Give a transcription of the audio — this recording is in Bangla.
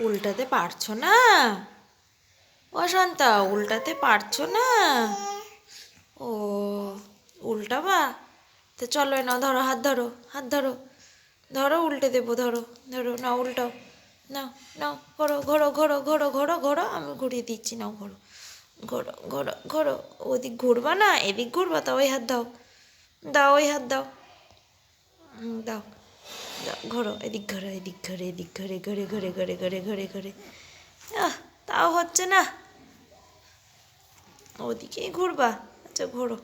উল্টাতে পারছ না? অশান্তা শান্তা উল্টাতে পারছ না? ও, উল্টাবা? তো চলো না ধরো, হাত ধরো হাত ধরো। ধরো, উল্টে দেবো, ধরো ধরো না উল্টাও। নাও নাও, ঘোরো ঘোরো ঘোরো ঘোরো ঘোরো ঘোরো, আমি ঘুরিয়ে দিচ্ছি, নাও, ঘোরো। ঘোরো ঘোরো ঘোরো, ওদিক ঘুরবা না? এদিক ঘুরবা তা ওই হাত দাও। দাও, ওই হাত দাও। দাও। ঘোরো, এদিক ঘোরো, এদিক ঘরে এদিক ঘরে ঘরে ঘরে ঘরে ঘরে ঘরে ঘরে। আহ, তাও হচ্ছে না। ওদিকেই ঘুরবা। আচ্ছা ঘোরো।